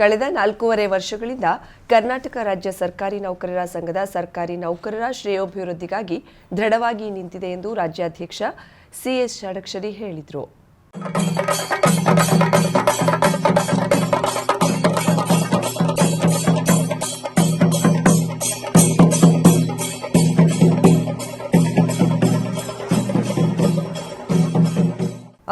ಕಳೆದ ನಾಲ್ಕೂವರೆ ವರ್ಷಗಳಿಂದ ಕರ್ನಾಟಕ ರಾಜ್ಯ ಸರ್ಕಾರಿ ನೌಕರರ ಸಂಘದ ಸರ್ಕಾರಿ ನೌಕರರ ಶ್ರೇಯೋಭಿವೃದ್ಧಿಗಾಗಿ ದೃಢವಾಗಿ ನಿಂತಿದೆ ಎಂದು ರಾಜ್ಯಾಧ್ಯಕ್ಷ ಸಿಎಸ್ ಷಡಕ್ಷರಿ ಹೇಳಿದರು.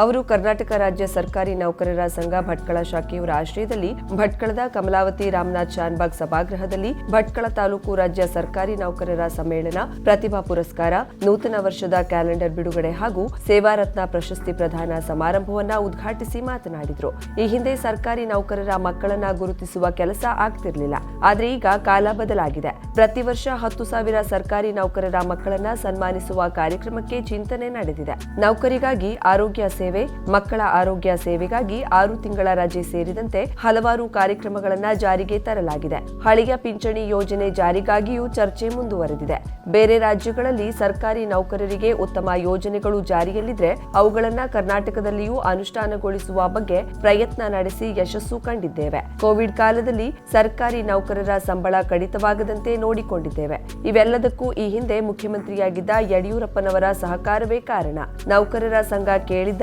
ಅವರು ಕರ್ನಾಟಕ ರಾಜ್ಯ ಸರ್ಕಾರಿ ನೌಕರರ ಸಂಘ ಭಟ್ಕಳ ಶಾಖೆಯವರ ಆಶ್ರಯದಲ್ಲಿ ಭಟ್ಕಳದ ಕಮಲಾವತಿ ರಾಮನಾಥ್ ಶಾನ್ಬಾಗ್ ಸಭಾಗೃಹದಲ್ಲಿ ಭಟ್ಕಳ ತಾಲೂಕು ರಾಜ್ಯ ಸರ್ಕಾರಿ ನೌಕರರ ಸಮ್ಮೇಳನ, ಪ್ರತಿಭಾ ಪುರಸ್ಕಾರ, ನೂತನ ವರ್ಷದ ಕ್ಯಾಲೆಂಡರ್ ಬಿಡುಗಡೆ ಹಾಗೂ ಸೇವಾರತ್ನ ಪ್ರಶಸ್ತಿ ಪ್ರದಾನ ಸಮಾರಂಭವನ್ನ ಉದ್ಘಾಟಿಸಿ ಮಾತನಾಡಿದರು. ಈ ಹಿಂದೆ ಸರ್ಕಾರಿ ನೌಕರರ ಮಕ್ಕಳನ್ನ ಗುರುತಿಸುವ ಕೆಲಸ ಆಗ್ತಿರ್ಲಿಲ್ಲ. ಆದ್ರೆ ಈಗ ಕಾಲ ಬದಲಾಗಿದೆ. ಪ್ರತಿ ವರ್ಷ ಹತ್ತು ಸಾವಿರ ಸರ್ಕಾರಿ ನೌಕರರ ಮಕ್ಕಳನ್ನ ಸನ್ಮಾನಿಸುವ ಕಾರ್ಯಕ್ರಮಕ್ಕೆ ಚಿಂತನೆ ನಡೆದಿದೆ. ನೌಕರಿಗಾಗಿ ಆರೋಗ್ಯ ಸೇವೆ ಮಕ್ಕಳ ಆರೋಗ್ಯ ಸೇವೆಗಾಗಿ ಆರು ತಿಂಗಳ ರಜೆ ಸೇರಿದಂತೆ ಹಲವಾರು ಕಾರ್ಯಕ್ರಮಗಳನ್ನು ಜಾರಿಗೆ ತರಲಾಗಿದೆ. ಹಳೆಯ ಪಿಂಚಣಿ ಯೋಜನೆ ಜಾರಿಗಾಗಿಯೂ ಚರ್ಚೆ ಮುಂದುವರೆದಿದೆ. ಬೇರೆ ರಾಜ್ಯಗಳಲ್ಲಿ ಸರ್ಕಾರಿ ನೌಕರರಿಗೆ ಉತ್ತಮ ಯೋಜನೆಗಳು ಜಾರಿಯಲ್ಲಿದ್ರೆ ಅವುಗಳನ್ನ ಕರ್ನಾಟಕದಲ್ಲಿಯೂ ಅನುಷ್ಠಾನಗೊಳಿಸುವ ಬಗ್ಗೆ ಪ್ರಯತ್ನ ನಡೆಸಿ ಯಶಸ್ಸು ಕಂಡಿದ್ದೇವೆ. ಕೋವಿಡ್ ಕಾಲದಲ್ಲಿ ಸರ್ಕಾರಿ ನೌಕರರ ಸಂಬಳ ಕಡಿತವಾಗದಂತೆ ನೋಡಿಕೊಂಡಿದ್ದೇವೆ. ಇವೆಲ್ಲದಕ್ಕೂ ಈ ಹಿಂದೆ ಮುಖ್ಯಮಂತ್ರಿಯಾಗಿದ್ದ ಯಡಿಯೂರಪ್ಪನವರ ಸಹಕಾರವೇ ಕಾರಣ. ನೌಕರರ ಸಂಘ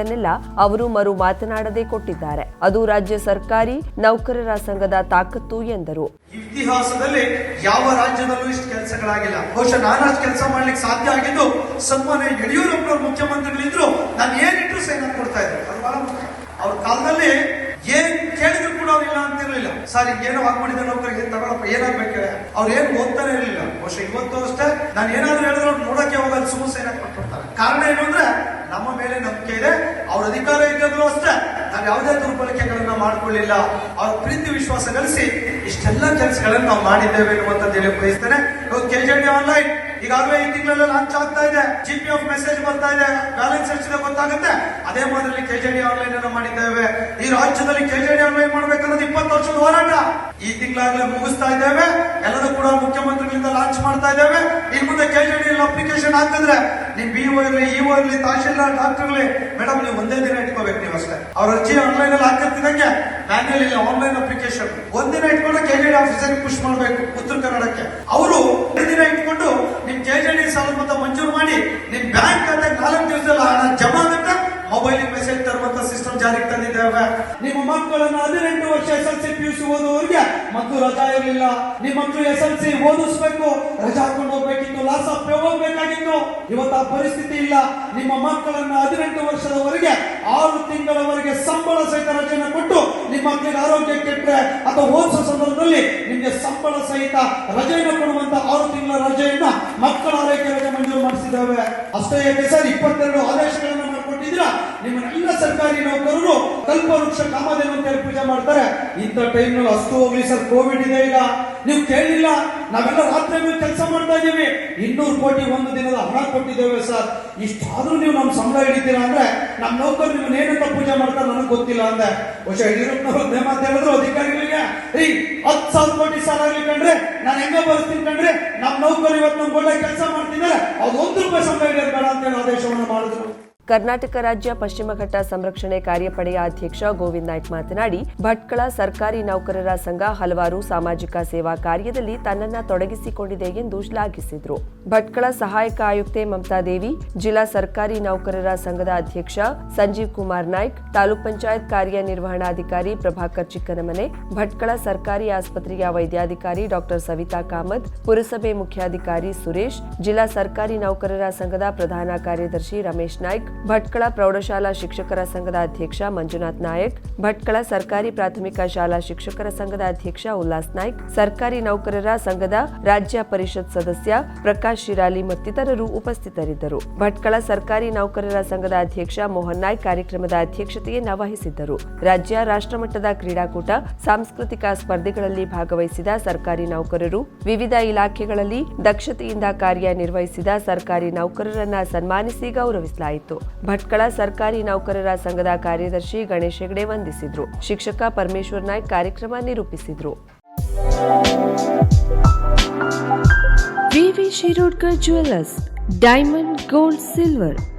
ಕೇಳಿದ್ದನ್ನೆಲ್ಲ ಅವರು ಮರು ಮಾತನಾಡದೆ ಕೊಟ್ಟಿದ್ದಾರೆ. ಅದು ರಾಜ್ಯ ಸರ್ಕಾರಿ ನೌಕರರ ಸಂಘದ ತಾಕತ್ತು ಎಂದರು. ಇತಿಹಾಸದಲ್ಲಿ ಯಾವ ರಾಜ್ಯದಲ್ಲೂ ಇಷ್ಟು ಕೆಲಸಗಳಾಗಿಲ್ಲ. ಬಹುಶಃ ನಾನು ಅಷ್ಟು ಕೆಲಸ ಮಾಡ್ಲಿಕ್ಕೆ ಸಾಧ್ಯ ಆಗಿದ್ದು ಸನ್ಮಾನ್ಯ ಯಡಿಯೂರಪ್ಪ ಮುಖ್ಯಮಂತ್ರಿಗಳಿದ್ರು, ನಾನು ಏನಿಟ್ರು ಸೈನ್ ಕೊಡ್ತಾ ಇದ್ರು. ಅದು ಬಹಳ ಮುಖ್ಯ. ಅವ್ರ ಕಾಲದಲ್ಲಿ ಏನ್ ಕೇಳಿದ್ರು ಕೂಡ ಅವ್ರು ಇಲ್ಲ ಅಂತಿರ್ಲಿಲ್ಲ. ಸರ್, ಏನೋ ಆಗ್ಬಿಟ್ಟಿದೆ ನೌಕರಿಗೆ ತಗೊಳಪ್ಪ ಏನಾಗ್ಬೇಕು ಅವ್ರು ಏನ್ ಓದ್ತಾನೆ ಇರಲಿಲ್ಲ. ಬಹುಶಃ ಇವತ್ತು ಅಷ್ಟೇ ನಾನು ಏನಾದ್ರು ಹೇಳಿದ್ರು ನೋಡಕ್ಕೆ ಹೋಗೋದು ಸುಮ್ಮನೆ ಸೈನ್ ಕೊಟ್ಬಿಡ್ತಾರೆ. ಕಾರಣ ಏನು ಅಂದ್ರೆ, ನಮ್ಮ ಮೇಲೆ ನಂಬಿಕೆ ಇದೆ ಅವ್ರ ಅಧಿಕಾರ ಇದ್ದಾಗಲೂ ಅಷ್ಟೇ. ನಾವು ಯಾವುದೇ ದುರ್ಬಳಕೆಗಳನ್ನ ಮಾಡ್ಕೊಳ್ಳಿಲ್ಲ. ಅವ್ರ ಪ್ರೀತಿ, ವಿಶ್ವಾಸ ಗಳಿಸಿ ಇಷ್ಟೆಲ್ಲ ಕೆಲಸಗಳನ್ನು ನಾವು ಮಾಡಿದ್ದೇವೆ ಅನ್ನುವಂತ ಹೇಳಿ ಬಯಸ್ತೇನೆ. ಕೆಜೆಡಿ ಆನ್ಲೈನ್ ಈಗಾಗಲೇ ಈ ತಿಂಗಳಲ್ಲಿ ಲಾಂಚ್ ಆಗ್ತಾ ಇದೆ. ಜಿ ಪಿ ಮೆಸೇಜ್ ಬರ್ತಾ ಇದೆ. ಬ್ಯಾಲೆನ್ಸ್ ಎಷ್ಟಿದೆ ಗೊತ್ತಾಗುತ್ತೆ? ಅದೇ ಮಾದರಿ ಕೆಜೆಡಿ ಆನ್ಲೈನ್ ಅನ್ನು ಮಾಡಿದ್ದೇವೆ. ಈ ರಾಜ್ಯದಲ್ಲಿ ಕೆಜೆಡಿ ಆನ್ಲೈನ್ ಮಾಡ್ಬೇಕನ್ನೋದು ಇಪ್ಪತ್ತು ವರ್ಷದ ಹೋರಾಟ. ಈ ತಿಂಗಳಾಗಲೇ ಮುಗಿಸ್ತಾ ಇದ್ದೇವೆ. ಎಲ್ಲರೂ ಕೂಡ ಮುಖ್ಯಮಂತ್ರಿಗಳಿಂದ ಲಾಂಚ್ ಮಾಡ್ತಾ ಇದ್ದೇವೆ. ಇನ್ ಮುಂದೆ ಕೆಜೆಡಿ ಅಪ್ಲಿಕೇಶನ್ ಹಾಕಿದ್ರೆ ನಿಮ್ ಬಿ ಓ ಇರಲಿ ಇಒ ಇರಲಿ ತಹಶೀಲ್ದಾರ್ ಡಾಕ್ಟರ್ ಇರಲಿ ಮೇಡಮ್, ನೀವು ಒಂದೇ ದಿನ ಇಟ್ಕೋಬೇಕು ನೀವು ಅಷ್ಟೇ. ಅವ್ರ ಅರ್ಜಿ ಆನ್ಲೈನ್ ಅಲ್ಲಿ ಹಾಕಿರ್ತಿದಂಗೆ ಮ್ಯಾನ್ಯಲ್ ಇಲ್ಲ ಆನ್ಲೈನ್ ಅಪ್ಲಿಕೇಶನ್ ಒಂದಿನ ಇಟ್ಕೊಂಡು ಕೆಜೆಡಿ ಆಫೀಸರ್ ಪುಷ್ ಮಾಡಬೇಕು ಉತ್ತರ ಕನ್ನಡಕ್ಕೆ. ಅವರು ದಿನ ಇಟ್ಕೊಂಡು ನಿಮ್ ಕೆಜೆಡಿ ಸಾಲ ಮಂಜೂರು ಮಾಡಿ ನಿಮ್ ಬ್ಯಾಂಕ್ ಖಾತೆಗೆ ನಾಲ್ಕು ದಿವಸದಲ್ಲಿ ಹಣ ಜಮಾ ಆಗುತ್ತೆ. ನಿಮ್ಮ ಮಕ್ಕಳನ್ನು ಹದಿನೆಂಟು ವರ್ಷ S L C P U C ಓದುವವರಿಗೆ ಮತ್ತು ರಜಾ ಇರಲಿಲ್ಲ. ನಿಮ್ಮ ಮಕ್ಕಳು ಎಸ್ ಎಲ್ ಸಿ ಓದಿಸ್ಬೇಕು. ರಜಾ ಹಾಕೊಂಡು ಹೋಗ್ಬೇಕಿತ್ತು. ಲಾಸ್ ಆಫ್ ಪೇ ಹೋಗ್ಬೇಕಾಗಿತ್ತು. ಇವತ್ತು ಆ ಪರಿಸ್ಥಿತಿ ಇಲ್ಲ. ನಿಮ್ಮ ಮಕ್ಕಳನ್ನ ಹದಿನೆಂಟು ವರ್ಷದವರೆಗೆ ಆರು ತಿಂಗಳವರೆಗೆ ಸಂಬಳ ಸಹಿತ ರಜೆಯನ್ನು ಕೊಟ್ಟು ನಿಮ್ಮ ಮಕ್ಕಳಿಗೆ ಆರೋಗ್ಯ ಕೆಟ್ಟರೆ ಅಥವಾ ಓದಿಸೋ ಸಂದರ್ಭದಲ್ಲಿ ನಿಮಗೆ ಸಂಬಳ ಸಹಿತ ರಜೆಯನ್ನು ಕೊಡುವಂತ ಆರು ತಿಂಗಳ ರಜೆಯನ್ನ ಮಕ್ಕಳ ಆರೈಕೆ ರಜೆ ಮಂಜೂರು ಮಾಡಿಸಿದ್ದೇವೆ. ಅಷ್ಟೇ ಸರ್, ಇಪ್ಪತ್ತೆರಡು ಆದೇಶಗಳನ್ನು ಮಾಡ್ಕೊಟ್ಟಿದ್ರ ನಿಮ್ಮನ್ನೆಲ್ಲ ಸರ್ಕಾರಿ ನೌಕರರು ಕಲ್ಪವೃಕ್ಷ ಕಾಮಧೇನು ಅಂತ ಹೇಳಿ ಪೂಜೆ ಮಾಡ್ತಾರೆ. ಇಂಥ ಟೈಮ್ನಲ್ಲಿ ಅಷ್ಟು ಹೋಗ್ಲಿ ಸರ್ ಕೋವಿಡ್ ಇದೆ ಈಗ. ನೀವು ಕೇಳಿಲ್ಲ, ನಾವೆಲ್ಲ ರಾತ್ರಿ ಕೆಲಸ ಮಾಡ್ತಾ ಇದ್ದೀವಿ. ಇನ್ನೂರು ಕೋಟಿ ಒಂದು ದಿನದ ಹಣ ಕೊಟ್ಟಿದ್ದೇವೆ ಸರ್. ಇಷ್ಟಾದ್ರೂ ನೀವು ನಮ್ಮ ಸಂಬಳ ಹಿಡಿತೀರಾ ಅಂದ್ರೆ, ನಮ್ಮ ನೌಕರು ನೀವು ಏನಂತ ಪೂಜೆ ಮಾಡ್ತಾರೆ ನನಗೆ ಗೊತ್ತಿಲ್ಲ ಅಂದೆ. ಬಹುಶಃ ಯಡಿಯೂರಪ್ಪನವರು ಅಂತ ಹೇಳಿದ್ರು, ಅಧಿಕಾರಿಗಳಿಗೆ. ರೀ, ಹತ್ತು ಸಾವಿರ ಕೋಟಿ ಸಾಲ ಆಗ್ಲಿ ಕಂಡ್ರೆ ನಾನು ಹೆಂಗ ಬರ್ತೀನಿ ಕಂಡ್ರೆ ನಮ್ಮ ನೌಕರು ಇವತ್ತು ನಮ್ಗೆ ಒಳ್ಳೆ ಕೆಲಸ ಮಾಡ್ತಿದ್ದಾರೆ. ಅದು ಒಂದು ರೂಪಾಯಿ ಸಂಬಳ ಹಿಡಿಯೋದು ಬೇಡ ಅಂತ ಹೇಳಿ ಆದೇಶವನ್ನು ಮಾಡಿದ್ರು. ಕರ್ನಾಟಕ ರಾಜ್ಯ ಪಶ್ಚಿಮ ಘಟ್ಟ ಸಂರಕ್ಷಣೆ ಕಾರ್ಯಪಡೆಯ ಅಧ್ಯಕ್ಷ ಗೋವಿಂದ್ ನಾಯ್ಕ್ ಮಾತನಾಡಿ, ಭಟ್ಕಳ ಸರ್ಕಾರಿ ನೌಕರರ ಸಂಘ ಹಲವಾರು ಸಾಮಾಜಿಕ ಸೇವಾ ಕಾರ್ಯದಲ್ಲಿ ತನ್ನನ್ನ ತೊಡಗಿಸಿಕೊಂಡಿದೆ ಎಂದು ಶ್ಲಾಘಿಸಿದರು. ಭಟ್ಕಳ ಸಹಾಯಕ ಆಯುಕ್ತೆ ಮಮತಾ ದೇವಿ, ಜಿಲ್ಲಾ ಸರ್ಕಾರಿ ನೌಕರರ ಸಂಘದ ಅಧ್ಯಕ್ಷ ಸಂಜೀವ್ ಕುಮಾರ್ ನಾಯ್ಕ್, ತಾಲೂಕ್ ಪಂಚಾಯತ್ ಕಾರ್ಯನಿರ್ವಹಣಾಧಿಕಾರಿ ಪ್ರಭಾಕರ್ ಚಿಕ್ಕನಮನೆ, ಭಟ್ಕಳ ಸರ್ಕಾರಿ ಆಸ್ಪತ್ರೆಯ ವೈದ್ಯಾಧಿಕಾರಿ ಡಾಕ್ಟರ್ ಸವಿತಾ ಕಾಮತ್, ಪುರಸಭೆ ಮುಖ್ಯಾಧಿಕಾರಿ ಸುರೇಶ್, ಜಿಲ್ಲಾ ಸರ್ಕಾರಿ ನೌಕರರ ಸಂಘದ ಪ್ರಧಾನ ಕಾರ್ಯದರ್ಶಿ ರಮೇಶ್ ನಾಯ್ಕ್ ಭಟ್ಕಳ ಪ್ರೌಢಶಾಲಾ ಶಿಕ್ಷಕರ ಸಂಘದ ಅಧ್ಯಕ್ಷ ಮಂಜುನಾಥ್ ನಾಯಕ್, ಭಟ್ಕಳ ಸರ್ಕಾರಿ ಪ್ರಾಥಮಿಕ ಶಾಲಾ ಶಿಕ್ಷಕರ ಸಂಘದ ಅಧ್ಯಕ್ಷ ಉಲ್ಲಾಸ್ ನಾಯ್ಕ್, ಸರ್ಕಾರಿ ನೌಕರರ ಸಂಘದ ರಾಜ್ಯ ಪರಿಷತ್ ಸದಸ್ಯ ಪ್ರಕಾಶ್ ಶಿರಾಲಿ ಮತ್ತಿತರರು ಉಪಸ್ಥಿತರಿದ್ದರು. ಭಟ್ಕಳ ಸರ್ಕಾರಿ ನೌಕರರ ಸಂಘದ ಅಧ್ಯಕ್ಷ ಮೋಹನ್ ನಾಯ್ಕ್ ಕಾರ್ಯಕ್ರಮದ ಅಧ್ಯಕ್ಷತೆಯನ್ನು ವಹಿಸಿದ್ದರು. ರಾಜ್ಯ ರಾಷ್ಟ್ರಮಟ್ಟದ ಕ್ರೀಡಾಕೂಟ, ಸಾಂಸ್ಕೃತಿಕ ಸ್ಪರ್ಧೆಗಳಲ್ಲಿ ಭಾಗವಹಿಸಿದ ಸರ್ಕಾರಿ ನೌಕರರು, ವಿವಿಧ ಇಲಾಖೆಗಳಲ್ಲಿ ದಕ್ಷತೆಯಿಂದ ಕಾರ್ಯನಿರ್ವಹಿಸಿದ ಸರ್ಕಾರಿ ನೌಕರರನ್ನ ಸನ್ಮಾನಿಸಿ ಗೌರವಿಸಲಾಯಿತು. ಭಟ್ಕಳ ಸರ್ಕಾರಿ ನೌಕರರ ಸಂಘದ ಕಾರ್ಯದರ್ಶಿ ಗಣೇಶ್ ಹೆಗಡೆ ವಂದಿಸಿದ್ರು. ಶಿಕ್ಷಕ ಪರಮೇಶ್ವರ್ ನಾಯ್ಕ್ ಕಾರ್ಯಕ್ರಮ ನಿರೂಪಿಸಿದ್ರು. VV Shirodkar jewellers, diamond gold, silver.